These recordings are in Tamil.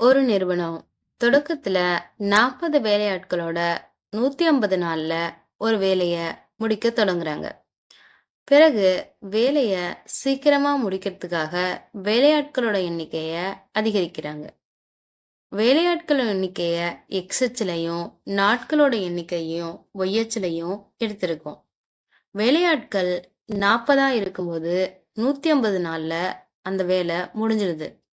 ஒரு நிறுவனம் தொடக்கத்துல நாற்பது வேலையாட்களோட நூத்தி ஐம்பது நாள்ல ஒரு வேலைய முடிக்க தொடங்குறாங்க. பிறகு வேலைய சீக்கிரமா முடிக்கிறதுக்காக வேலையாட்களோட எண்ணிக்கைய அதிகரிக்கிறாங்க. வேலையாட்களோட எண்ணிக்கைய எக்ஸச்சிலையும் நாட்களோட எண்ணிக்கையும் ஒய்ஹெச்லையும் எடுத்திருக்கோம். வேலையாட்கள் நாற்பதா இருக்கும்போது நூத்தி ஐம்பது நாள்ல அந்த வேலை முடிஞ்சிடுது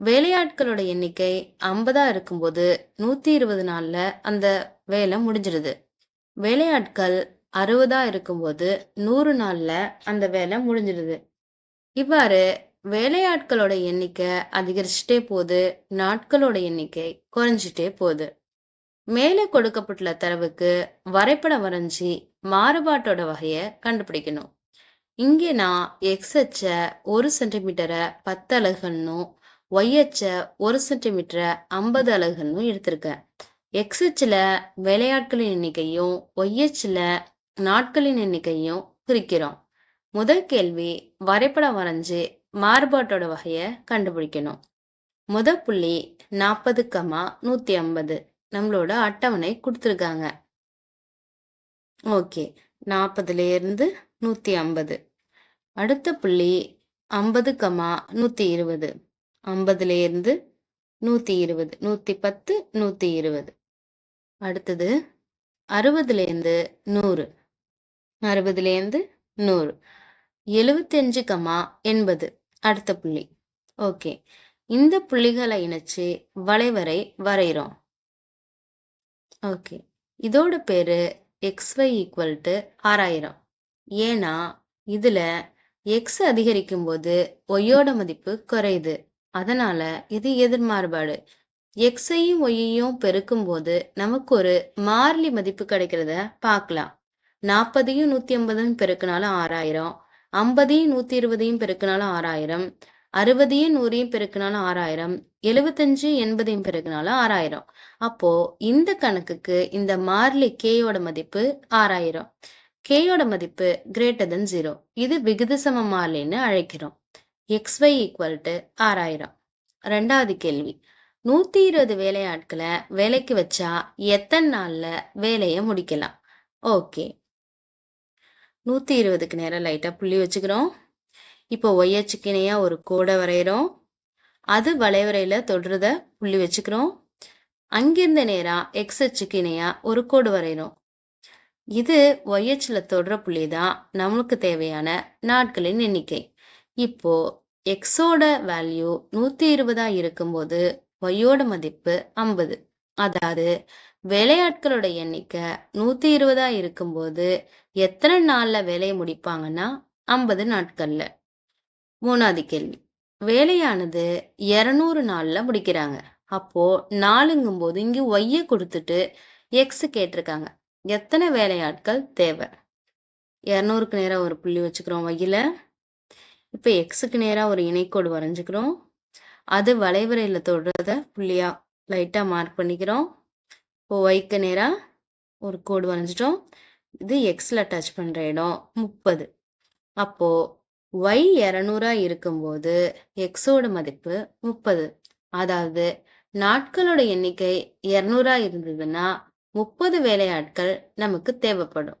வேலையாட்களோட எண்ணிக்கை ஐம்பதா இருக்கும்போது நூத்தி இருபது நாள்ல அந்த வேலை முடிஞ்சிருது. வேலையாட்கள் அறுபதா இருக்கும்போது நூறு நாள்ல அந்த வேலை முடிஞ்சிடுது இவ்வாறு வேலையாட்களோட எண்ணிக்கை அதிகரிச்சுட்டே போகுது நாட்களோட எண்ணிக்கை குறைஞ்சிட்டே போகுது. மேலே கொடுக்கப்பட்டுள்ள தரவுக்கு வரைபடம் வரைஞ்சி மாறுபாட்டோட வகையை கண்டுபிடிக்கணும். இங்கே நான் எக்ஸ் அச்ச ஒரு சென்டிமீட்டரை பத்து அலகுகள்னும் ஒய் அச்ச ஒரு சென்டிமீட்டரை ஐம்பது அலகுகள்னும் எடுத்திருக்கேன். எக்ஸ் அச்சில் வேலையாட்களின் எண்ணிக்கையும் ஒய் அச்சில் நாட்களின் எண்ணிக்கையும் குறிக்கிறோம். முதல் கேள்வி வரைபடம் வரைஞ்சு மாறுபாட்டோட வகையை கண்டுபிடிக்கணும். முத புள்ளி நாற்பது கமா நூத்தி ஐம்பது. நம்மளோட அட்டவணை கொடுத்துருக்காங்க. ஓகே நாற்பதுல இருந்து நூத்தி ஐம்பது. அடுத்த புள்ளி ஐம்பது கமா நூத்தி இருபது. ஐம்பதுல இருந்து நூத்தி இருபது நூத்தி பத்து நூத்தி இருபது. அடுத்தது அறுபதுல இருந்து நூறு. அறுபதுல இருந்து நூறு. எழுவத்தஞ்சு கமா எண்பது. அடுத்த புள்ளி. ஓகே. இந்த புள்ளிகளை இணைச்சு வளைவரை வரைகிறோம். ஓகே. இதோட பேரு எக்ஸ்ஒய் ஈக்குவல் டு ஆறாயிரம். ஏன்னா இதுல எக்ஸ் அதிகரிக்கும் போது ஒய்யோட மதிப்பு குறையுது. அதனால இது எதிர்மாறுபாடு. எக்ஸையும் ஒய்யையும் பெருக்கும் போது நமக்கு ஒரு மாறிலி மதிப்பு கிடைக்கிறத பார்க்கலாம். நாற்பதையும் நூத்தி ஐம்பதையும் பெருக்கினாலும் ஆறாயிரம். ஐம்பதையும் நூத்தி இருபதையும் பெருக்கினாலும் ஆறாயிரம். அறுபதையும் நூறையும் பெருக்கினாலும் ஆறாயிரம். எழுபத்தஞ்சு எண்பதையும் பெருக்கினாலும் ஆறாயிரம். அப்போ இந்த கணக்குக்கு இந்த மாறிலி கேயோட மதிப்பு ஆறாயிரம். கேயோட மதிப்பு கிரேட்டர் தென் ஜீரோ இது விகிதசம மாறிலின்னு அழைக்கிறோம். எக்ஸ் ஒய் ஈக்குவல் டு ஆறாயிரம் ரெண்டாவது கேள்வி. நூத்தி இருபது வேலையாட்களை வேலைக்கு வச்சா எத்தனை நாள்ல வேலையை முடிக்கலாம்? ஓகே நூத்தி இருபதுக்கு நேரம் லைட்டா புள்ளி வச்சுக்கிறோம். இப்போ ஒய்யச்சுக்கு இணையா ஒரு கோடை வரைகிறோம். அது வளைவரையில தொடுறத புள்ளி வச்சுக்கிறோம். அங்கிருந்த நேரா எக்ஸ் அச்சுக்கு இணையா ஒரு கோடு வரைகிறோம். இது ஒய்ஹெச்ல தொடுற புள்ளி தான் நம்மளுக்கு தேவையான நாட்களின் எண்ணிக்கை. இப்போ எக்ஸோட வேல்யூ நூத்தி இருபதா இருக்கும்போது ஒய்யோட மதிப்பு ஐம்பது. அதாவது வேலையாட்களோட எண்ணிக்கை நூத்தி இருபதா இருக்கும்போது எத்தனை நாள்ல வேலையை முடிப்பாங்கன்னா ஐம்பது நாட்கள்ல? மூணாவது கேள்வி. வேலையானது இருநூறு நாள்ல முடிக்கிறாங்க. அப்போ நாலுங்கும் போது இங்க ஒய்ய கொடுத்துட்டு எக்ஸ் கேட்டிருக்காங்க. எத்தனை வேலையாட்கள் தேவை? இரநூறுக்கு நேரம் ஒரு புள்ளி வச்சுக்கிறோம் ஒய்யில இப்ப எக்ஸுக்கு நேரா ஒரு இணைக்கோடு வரைஞ்சுக்கிறோம். அது வளைவரையில தொடுறத புள்ளியா லைட்டா மார்க் பண்ணிக்கிறோம். இப்போ ஒய்க்கு நேரா ஒரு கோடு வரைஞ்சிட்டோம். இது எக்ஸ்ல டச் பண்ற இடம் முப்பது. அப்போ ஒய் இரநூறா இருக்கும்போது எக்ஸோட மதிப்பு முப்பது. அதாவது நாட்களோட எண்ணிக்கை இருநூறா இருந்ததுன்னா முப்பது வேலையாட்கள் நமக்கு தேவைப்படும்.